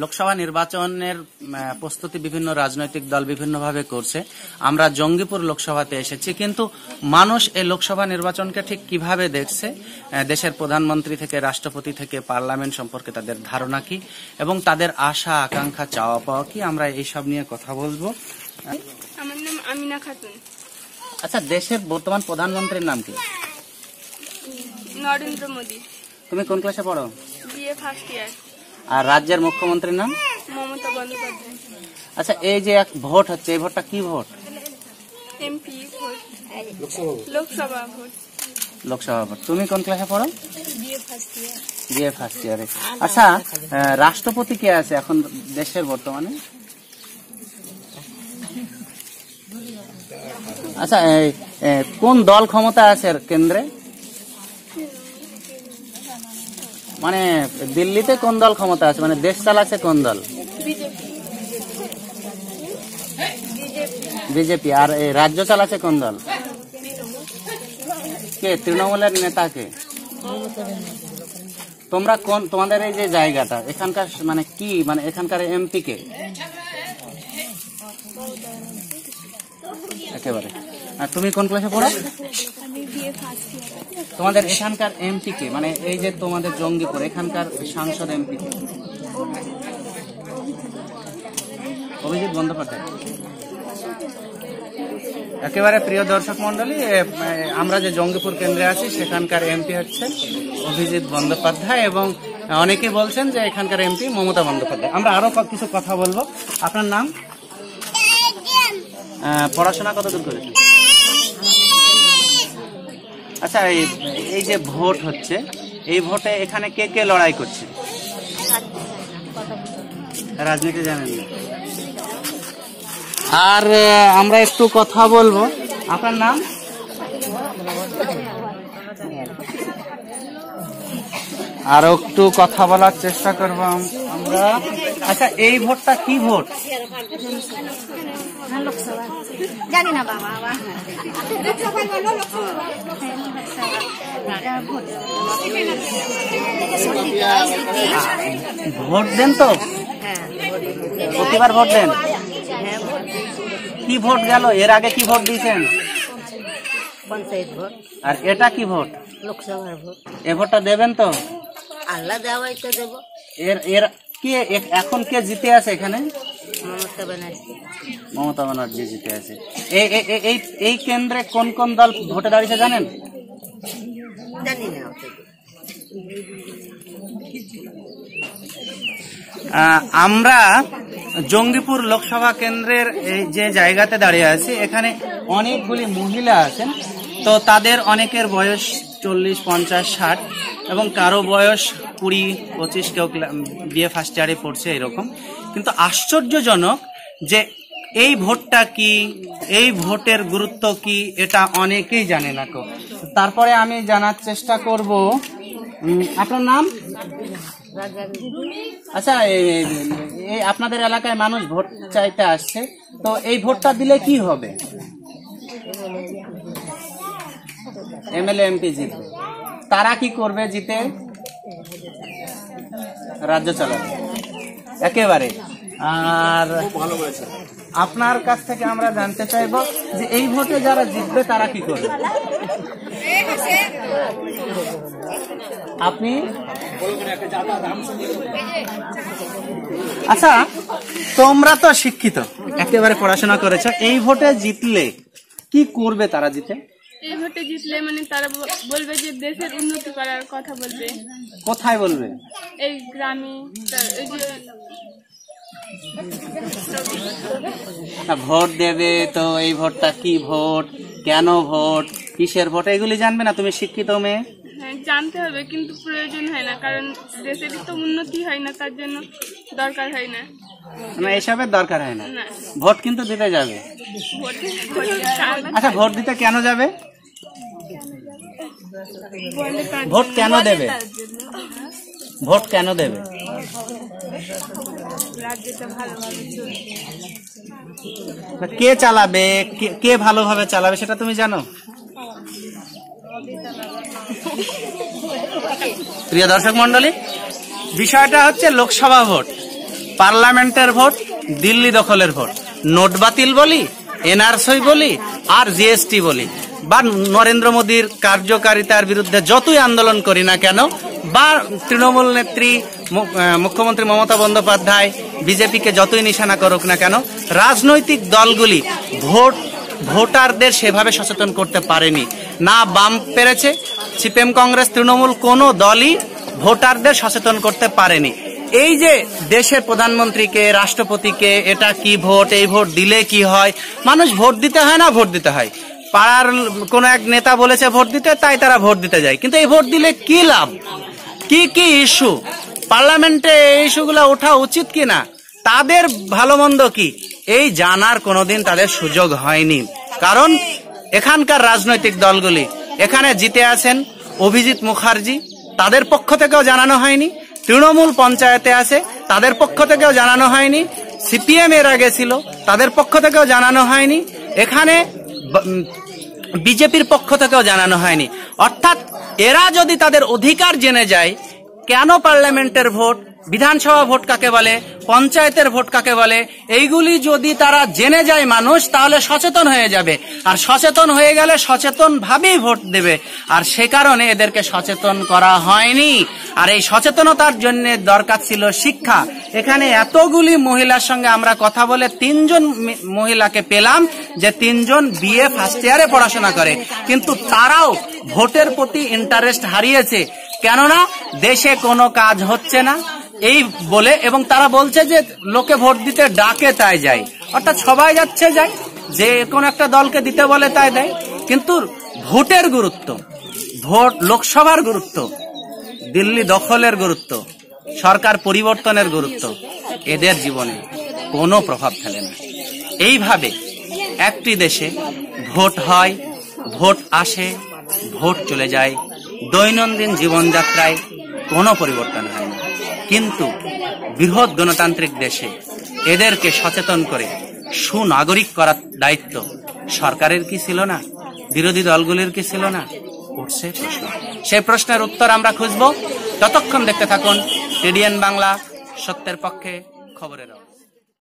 লোকসভা নির্বাচনের প্রস্তুতি বিভিন্ন রাজনৈতিক দল বিভিন্নভাবে করছে। আমরা জঙ্গিপুর লোকসভাতে এসেছি কিন্তু মানুষ এই লোকসভা নির্বাচনকে ঠিক কীভাবে দেখছে? দেশের প্রধানমন্ত্রী থেকে রাষ্ট্রপতি থেকে পার্লামেন্ট সম্পর্কে তাদের ধারণা কি? এবং তাদের আশা আকাঙ্ক্ষা চাওয়া পাওয়া কি? আমরা এইসব নিয়ে কথা বলব। আমার নাম আমিনা খাতুন। আচ্ছা দেশের বর্তমান প্রধানমন্ত্রীর নাম কি? নরেন্দ্র মোদী। তুমি কোন ক্লাসে পড়ো? BA first year. আর রাজ্যের মুখ্যমন্ত্রীর নাম? মমতা বন্দ্যোপাধ্যায়। আচ্ছা এই যে এক ভোট হচ্ছে এই ভোটটা কি ভোট? এমপি ভোট। লোকসভা ভোট। লোকসভা ভোট। তুমি কোন ক্লাসে পড়ো? বিএ ফার্স্ট ইয়ারে আচ্ছা রাষ্ট্রপতি কে আছে এখন দেশের বর্তমানে? আচ্ছা কোন দল ক্ষমতা আছে কেন্দ্রে? মানে দিল্লিতে কোন দল ক্ষমতা আছে? মানে দেশ চালাচ্ছে কোন দল? বিজেপি। আর এই রাজ্য চালাচ্ছে কোন দল? কে? তৃণমূলের নেতা কে? তোমরা কোন, তোমাদের এই যে জায়গাটা, এখানকার মানে কি মানে এখানকার এমপি কে? একেবারে। আর তুমি কোন ক্লাসে পড়ো? তোমাদের এখানকার এমপি কে মানে এই যে তোমাদের জঙ্গিপুর এখানকার সাংসদ এমপি কে? অভিজিৎ বন্দ্যোপাধ্যায়। একেবারে প্রিয় দর্শক মন্ডলী আমরা যে জঙ্গিপুর কেন্দ্রে আছি সেখানকার এমপি হচ্ছে অভিজিৎ বন্দ্যোপাধ্যায় এবং অনেকে বলছেন যে এখানকার এমপি মমতা বন্দ্যোপাধ্যায়। আমরা আরও কিছু কথা বলব। আপনার নাম? পড়াশোনা কত দূর করেছেন? আচ্ছা এই যে ভোট হচ্ছে, এই ভোটে এখানে কে কে লড়াই করছে? রাজনীতি জানেন না। আর আমরা একটু কথা বলব। আপনার নাম? আর একটু কথা বলার চেষ্টা করব আমরা। আচ্ছা এই ভোটটা কি ভোট? জানি না বাবা বাবা। ভোট দেন তো? প্রতিবার ভোট দেন? কি ভোট গেল? এর আগে কি ভোট দিয়েছেন? পঞ্চায়েত ভোট। আর এটা কি ভোট? লোকসভার ভোট। এ ভোটটা দেবেন তো? আল্লাহ দেওয়াই তো দেবো। এর এর কে এখন কে জিতে আছে এখানে? মমতা ব্যানার্জি। মমতা ব্যানার্জি জিতে আছে। এই এই- এই- কেন্দ্রে কোন কোন দল ভোটে দাঁড়িয়েছে জানেন? জানি না আমরা জঙ্গিপুর লোকসভা কেন্দ্রের এই যে জায়গাতে দাঁড়িয়ে আছি এখানে অনেকগুলি মহিলা আছেন। তো তাদের অনেকের বয়স চল্লিশ, পঞ্চাশ, ষাট এবং কারও বয়স কুড়ি, পঁচিশ, কেউ বিয়ে ফার্স্ট ইয়ারে পড়ছে এরকম। কিন্তু আশ্চর্যজনক যে এই ভোটটা কি, এই ভোটের গুরুত্ব কি, এটা অনেকেই জানে না তো। তারপরে আমি জানার চেষ্টা করব আপনার নাম? আচ্ছা এই আপনাদের এলাকায় মানুষ ভোট চাইতে আসছে, তো এই ভোটটা দিলে কি হবে? এমএলএ এমপি জিতবে তারা কি করবে জিতে? রাজ্য চালাবে। একেবারে। আর আপনার কাছ থেকে আমরা জানতে চাইব যে এই ভোটে যারা জিতবে, তারা কি করবে? আপনি? আচ্ছা তোমরা তো শিক্ষিত, একেবারে পড়াশোনা করেছ। এই ভোটে জিতলে কি করবে তারা জিতে? এই ভোটে জিতলে মানে তারা বলবে যে দেশের উন্নতি করার কথা বলবে। কোথায় বলবে? এই গ্রামে এই যে ভোট দেবে তো এই ভোটটা কি ভোট? কেন ভোট? কিসের ভোট? এগুলি জানবে না তুমি শিক্ষিত মেয়ে? হ্যাঁ জানতে হবে কিন্তু প্রয়োজন হয় না কারণ দেশের তো উন্নতি হয় না তার জন্য দরকার হয় না। না এসবের দরকার হয় না। ভোট কিন্তু দিতে যাবে। আচ্ছা ভোট দিতে কেন যাবে? ভোট কেন দেবে? ভোট কেন দেবে? কে চালাবে? কে- কে ভালোভাবে চালাবে সেটা তুমি জানো? প্রিয় দর্শক মন্ডলী বিষয়টা হচ্ছে লোকসভা ভোট পার্লামেন্টের ভোট দিল্লি দখলের ভোট। নোট বাতিল বলি এনআরসি বলি আর জিএসটি বলি। বা নরেন্দ্র মোদীর কার্যকারিতার বিরুদ্ধে যতই আন্দোলন করি না কেন, বা তৃণমূল নেত্রী মুখ্যমন্ত্রী মমতা বন্দ্যোপাধ্যায়, বিজেপিকে যতই নিশানা করুক না কেন, রাজনৈতিক দলগুলি ভোট, ভোটারদের সেভাবে সচেতন করতে পারেনি। না বাম পেরেছে, সিপিএম কংগ্রেস, তৃণমূল কোনো দলই ভোটারদের সচেতন করতে পারেনি। এই যে দেশের প্রধানমন্ত্রীকে, রাষ্ট্রপতিকে, এটা কি ভোট, এই ভোট দিলে কি হয়? মানুষ ভোট দিতে হয় না, ভোট দিতে হয়। পাড়ার কোন এক নেতা বলেছে ভোট দিতে, তাই তারা ভোট দিতে যায়। কিন্তু এই ভোট দিলে কি লাভ? কি কি ইস্যু পার্লামেন্টে এই ইস্যুগুলো ওঠা উচিত কিনা? তাদের ভালো মন্দ কি? এই জানার কোনোদিন তাদের সুযোগ হয়নি। কারণ এখানকার রাজনৈতিক দলগুলি, এখানে জিতে আছেন অভিজিৎ মুখার্জি, তাদের পক্ষ থেকেও জানানো হয়নি। তৃণমূল পঞ্চায়েতে আছে, তাদের পক্ষ থেকেও জানানো হয়নি। সিপিএম এর আগে ছিল, তাদের পক্ষ থেকেও জানানো হয়নি। এখানে বিজেপির পক্ষ থেকেও জানানো হয়নি। অর্থাৎ এরা যদি তাদের অধিকার জেনে যায়, কেন পার্লামেন্টের ভোট? বিধানসভা ভোট কাকে বলে? পঞ্চায়েতের ভোট কাকে বলে? এইগুলি যদি তারা জেনে যায় মানুষ, তাহলে সচেতন হয়ে যাবে। আর সচেতন হয়ে গেলে সচেতন ভাবেই ভোট দেবে। আর সে কারণে এদেরকে সচেতন করা হয়নি। আর এই সচেতনতার জন্য দরকার ছিল শিক্ষা। এখানে এতগুলি মহিলার সঙ্গে আমরা কথা বলে তিনজন মহিলাকে পেলাম যে তিনজন বিএ ফার্স্ট ইয়ারে পড়াশোনা করে। কিন্তু তারাও ভোটের প্রতি ইন্টারেস্ট হারিয়েছে। কেননা দেশে কোনো কাজ হচ্ছে না। এই বলে এবং তারা বলছে যে লোকে ভোট দিতে ডাকে তাই যায়। অর্থাৎ সবাই যাচ্ছে যায়, যে কোন একটা দলকে দিতে বলে তাই দেয়। কিন্তু ভোটের গুরুত্ব, ভোট লোকসভার গুরুত্ব, দিল্লি দখলের গুরুত্ব, সরকার পরিবর্তনের গুরুত্ব, এদের জীবনে কোনো প্রভাব ফেলে না। এইভাবে একটি দেশে ভোট হয়, ভোট আসে, ভোট চলে যায়, দৈনন্দিন জীবনযাত্রায় কোনো পরিবর্তন হয় না। কিন্তু বৃহৎ গণতান্ত্রিক দেশে এদেরকে সচেতন করে সুনাগরিক করার দায়িত্ব সরকারের কি ছিল না? বিরোধী দলগুলির কি ছিল না? উঠছে প্রশ্ন। সেই প্রশ্নের উত্তর আমরা খুঁজব। ততক্ষণ দেখতে থাকুন রেডিয়ান বাংলা, সত্যের পক্ষে খবরের।